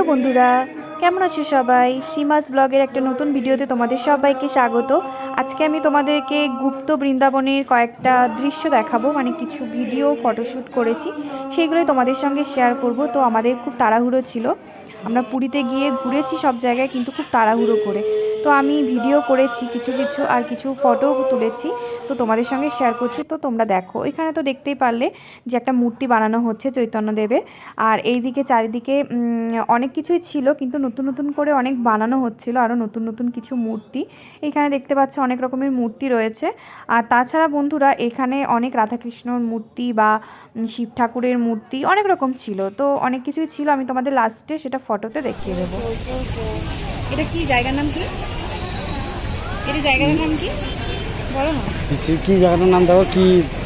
Hello বন্ধুরা কেমন আছো সবাই? সীমাস ব্লগের একটা নতুন ভিডিওতে তোমাদের সবাইকে স্বাগত। আজকে আমি তোমাদেরকে গুপ্ত বৃন্দাবনের কয়েকটা দৃশ্য দেখাবো মানে কিছু ভিডিও ফটোশ্যুট করেছি। সেইগুলোই তোমাদের সঙ্গে শেয়ার করব। তো আমাদের খুব তাড়াহুড়ো ছিল। আমরা পুরীতে গিয়ে ঘুরেছি সব জায়গায়, কিন্তু খুব তাড়াহুড়ো করে। তো আমি ভিডিও করেছি, কিছু কিছু আর কিছু ফটো তুলেছি। তো তোমাদের সঙ্গে শেয়ার করছি। তো তোমরা দেখো, এখানে তো দেখতেই পারলে যে একটা মূর্তি বানানো হচ্ছে চৈতন্যদেবের। আর এইদিকে চারিদিকে অনেক কিছুই ছিল, কিন্তু নতুন নতুন করে অনেক বানানো হচ্ছিল আরও নতুন নতুন কিছু মূর্তি। এখানে দেখতে পাচ্ছ অনেক রকমের মূর্তি রয়েছে। আর তাছাড়া বন্ধুরা এখানে অনেক রাধাকৃষ্ণর মূর্তি বা শিব ঠাকুরের মূর্তি অনেক রকম ছিল। তো অনেক কিছুই ছিল আমি তোমাদের লাস্টে সেটা ফটোতে দেখিয়ে দেবো। এটা কি জায়গার নাম কি? এটা জায়গার নাম কি? বলো না। কি জায়গাটার নাম দেখো কি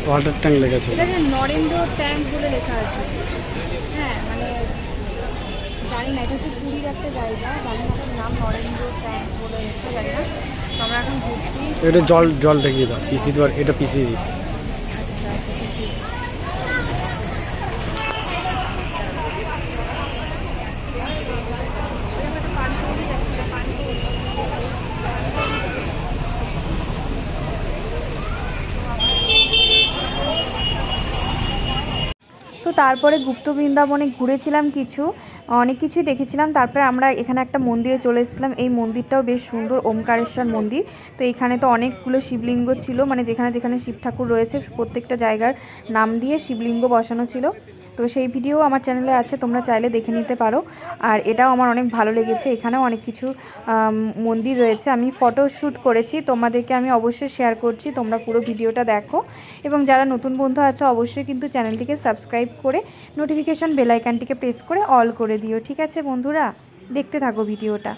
ওয়াটার ট্যাঙ্ক লেগেছে। এটা নরেন্দ্র ট্যাঙ্ক বলে লেখা আছে। জানি না, এটা হচ্ছে পুরীর একটা জায়গা জানি না নাম নরেন্দ্র ট্যাঙ্ক বলে জানি না। আমরা এখন ঘুরছি। এটা জল জল দেখিয়ে দাও পিসি তো এটা পিসি। তো তারপরে গুপ্ত বৃন্দাবনে ঘুরেছিলাম কিছু, অনেক কিছুই দেখেছিলাম। তারপরে আমরা এখানে একটা মন্দিরে চলে এসেছিলাম। এই মন্দিরটাও বেশ সুন্দর, ওমকারেশ্বর মন্দির। তো এখানে তো অনেকগুলো শিবলিঙ্গ ছিল মানে যেখানে যেখানে শিব ঠাকুর রয়েছে, প্রত্যেকটা জায়গার নাম দিয়ে শিবলিঙ্গ বসানো ছিল। তো সেই ভিডিও আমার চ্যানেলে আছে তোমরা চাইলে দেখে নিতে পারো। আর এটাও আমার অনেক ভালো লেগেছে এখানেও অনেক কিছু মন্দির রয়েছে। আমি ফটো শ্যুট করেছি তোমাদেরকে আমি অবশ্যই শেয়ার করছি তোমরা পুরো ভিডিওটা দেখো। এবং যারা নতুন বন্ধু আছো অবশ্যই কিন্তু চ্যানেলটিকে সাবস্ক্রাইব করে নোটিফিকেশান বেলাইকানটিকে প্রেস করে অল করে দিও ঠিক আছে বন্ধুরা? দেখতে থাকো ভিডিওটা।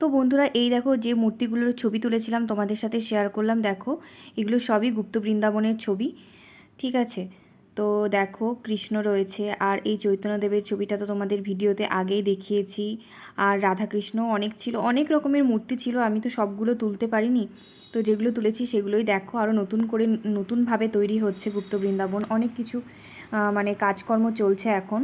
তো বন্ধুরা, এই দেখো যে মূর্তিগুলোর ছবি তুলেছিলাম, তোমাদের সাথে শেয়ার করলাম, দেখো। এগুলো সবই গুপ্ত বৃন্দাবনের ছবি, ঠিক আছে? তো দেখো, কৃষ্ণ রয়েছে, আর এই চৈতন্যদেবের ছবিটা তো তোমাদের ভিডিওতে আগেই দেখিয়েছি। আর রাধাকৃষ্ণ অনেক ছিল, অনেক রকমের মূর্তি ছিল, আমি তো সবগুলো তুলতে পারিনি। তো যেগুলো তুলেছি সেগুলোই দেখো আরও নতুন করে, নতুনভাবে তৈরি হচ্ছে গুপ্ত বৃন্দাবন। অনেক কিছু মানে কাজকর্ম চলছে এখন,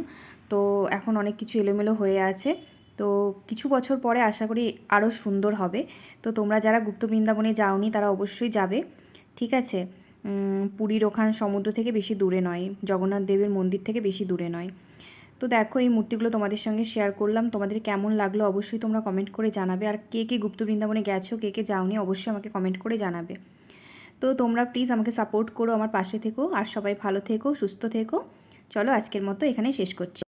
তো এখন অনেক কিছু এলোমেলো হয়ে আছে। তো কিছু বছর পরে আশা করি আরও সুন্দর হবে। তো তোমরা যারা গুপ্ত বৃন্দাবনে যাওনি তারা অবশ্যই যাবে। ঠিক আছে? পুরীর ওখান সমুদ্র থেকে বেশি দূরে নয়, জগন্নাথ দেবের মন্দির থেকে বেশি দূরে নয়। তো দেখো এই মূর্তিগুলো তোমাদের সঙ্গে শেয়ার করলাম, তোমাদের কেমন লাগল অবশ্যই তোমরা কমেন্ট করে জানাবে। আর কে কে গুপ্ত বৃন্দাবনে গেছো, কে কে যাওনি অবশ্যই আমাকে কমেন্ট করে জানাবে। তো তোমরা প্লিজ আমাকে সাপোর্ট করো আমার পাশে থেকো, আর সবাই ভালো থেকো, সুস্থ থেকো। চলো আজকের মতো এখানে শেষ করছি।